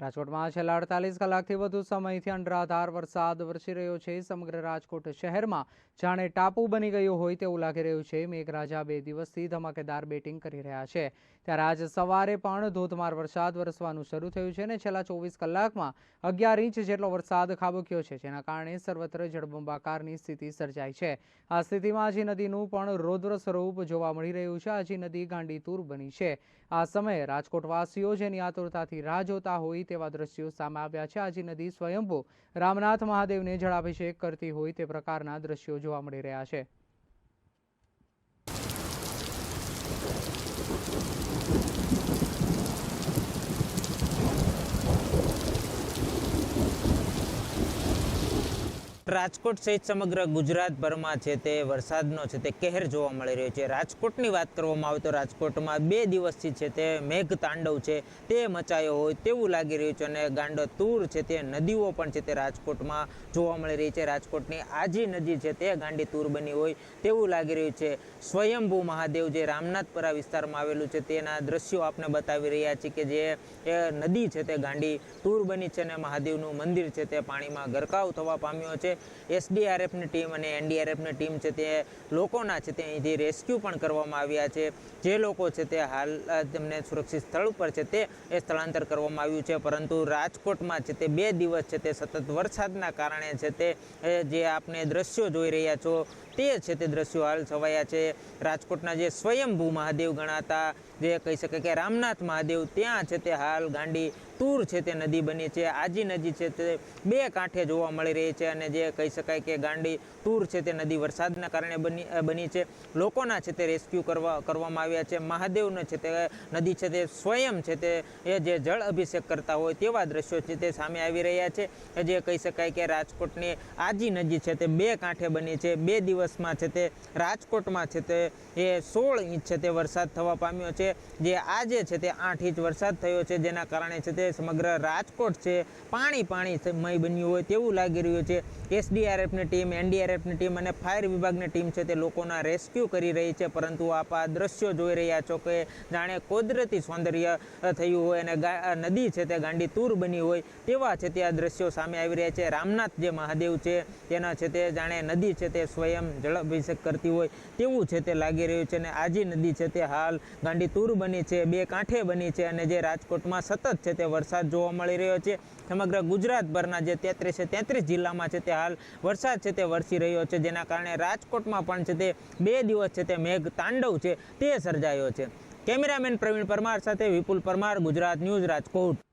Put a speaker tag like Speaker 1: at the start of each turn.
Speaker 1: રાજકોટમાં છેલ્લા અડતાલીસ કલાકથી વધુ સમયથી અનરાધાર વરસાદ વરસી રહ્યો છે. સમગ્ર રાજકોટ શહેરમાં જાણે ટાપુ બની ગયો હોય તેવું લાગી રહ્યું છે. મેઘરાજા બે દિવસથી ધમાકેદાર બેટિંગ કરી રહ્યા છે. ત્યારે આજ સવારે પણ ધોધમાર વરસાદ વરસવાનું શરૂ થયું છે અને છેલ્લા ચોવીસ કલાકમાં અગિયાર ઇંચ જેટલો વરસાદ ખાબક્યો છે, જેના કારણે સર્વત્ર જળબંબાકારની સ્થિતિ સર્જાઈ છે. આ સ્થિતિમાં આજી નદીનું પણ રૌદ્ર સ્વરૂપ જોવા મળી રહ્યું છે. આજી નદી ગાંડીતુર બની છે. આ સમયે રાજકોટવાસીઓ જેની આતુરતાથી રાહ જોતા હોય તેવા દ્રશ્યો સામે આવ્યા છે. આજી નદી સ્વયંભૂ રામનાથ મહાદેવને જળાભિષેક કરતી હોય તે પ્રકારના દ્રશ્યો જોવા મળી રહ્યા છે.
Speaker 2: રાજકોટ સહિત સમગ્ર ગુજરાતભરમાં છે તે વરસાદનો છે તે કહેર જોવા મળી રહ્યો છે. રાજકોટની વાત કરવામાં આવે તો રાજકોટમાં બે દિવસથી છે તે મેઘ તાંડવ છે, તે મચાયો હોય તેવું લાગી રહ્યું છે અને ગાંડો તૂર છે તે નદીઓ પણ છે તે રાજકોટમાં જોવા મળી રહી છે. રાજકોટની આજી નદી છે તે ગાંડી તૂર બની હોય તેવું લાગી રહ્યું છે. સ્વયંભૂ મહાદેવ જે રામનાથપરા વિસ્તારમાં આવેલું છે તેના દ્રશ્યો આપણે બતાવી રહ્યા છે કે જે, એ નદી છે તે ગાંડી તૂર બની છે અને મહાદેવનું મંદિર છે તે પાણીમાં ગરકાવ થવા પામ્યો છે. એસડીઆરએફની ટીમ અને એનડીઆરએફની ટીમ છે તે લોકોના છે તે અહીંથી રેસ્ક્યુ પણ કરવામાં આવ્યા છે. જે લોકો છે તે હાલ તેમને સુરક્ષિત સ્થળ ઉપર છે તે એ સ્થળાંતર કરવામાં આવ્યું છે. પરંતુ રાજકોટમાં છે તે બે દિવસ છે તે સતત વરસાદના કારણે છે તે જે આપણે દ્રશ્યો જોઈ રહ્યા છો તે છે તે દ્રશ્યો હાલ છવાયા છે. રાજકોટના જે સ્વયંભૂ મહાદેવ ગણાતા જે કહી શકાય કે રામનાથ મહાદેવ ત્યાં છે તે હાલ ગાંડી તૂર છે તે નદી બની છે આજી નદી છે તે બે કાંઠે જોવા મળી રહી છે અને જે કહી શકાય કે ગાંડી તૂર છે તે નદી વરસાદના કારણે બની બની છે લોકોના છે તે રેસ્ક્યુ કરવા કરવામાં આવ્યા છે મહાદેવને છે તે નદી છે તે સ્વયં છે તે એ જે જળ અભિષેક કરતા હોય તેવા દ્રશ્યો છે તે સામે આવી રહ્યા છે જે કહી શકાય કે રાજકોટની આજી નદી છે તે બે કાંઠે બની છે બે દિવસમાં છે તે રાજકોટમાં છે તે એ સોળ ઇંચ છે તે વરસાદ થવા પામ્યો છે જે આજે છે તે આઠ ઇંચ વરસાદ થયો છે, જેના કારણે છે તે સમગ્ર રાજકોટ છે પાણી પાણી મય બન્યું હોય તેવું લાગી રહ્યું છે. એસડીઆરએફની ટીમ, એનડીઆરએફની ટીમ અને ફાયર વિભાગની ટીમ છે તે લોકોના રેસ્ક્યુ કરી રહી છે, પરંતુ આપ આ દ્રશ્યો જોઈ રહ્યા છો કે જાણે કુદરતી સૌંદર્ય થયું હોય અને નદી છે તે ગાંડી તૂર બની હોય તેવા છે તે આ દ્રશ્યો સામે આવી રહ્યા છે. રામનાથ જે મહાદેવ છે તેના છે તે જાણે નદી છે તે સ્વયં જળ અભિષેક કરતી હોય તેવું છે તે લાગી રહ્યું છે અને આજી નદી છે તે હાલ ગાંડી તૂર બની છે, બે કાંઠે બની છે અને જે રાજકોટમાં સતત છે તે વરસાદ જોવા મળી રહ્યો છે. સમગ્ર ગુજરાતભરના જે તેત્રીસે તેત્રીસ જિલ્લામાં છે તે હાલ વરસાદ છે તે વરસી રહ્યો છે, જેના કારણે રાજકોટમાં પણ છે તે બે દિવસ છે તે મેઘ તાંડવ છે તે સર્જાયો છે. કેમેરામેન પ્રવીણ પરમાર સાથે વિપુલ પરમાર, ગુજરાત ન્યૂઝ રાજકોટ.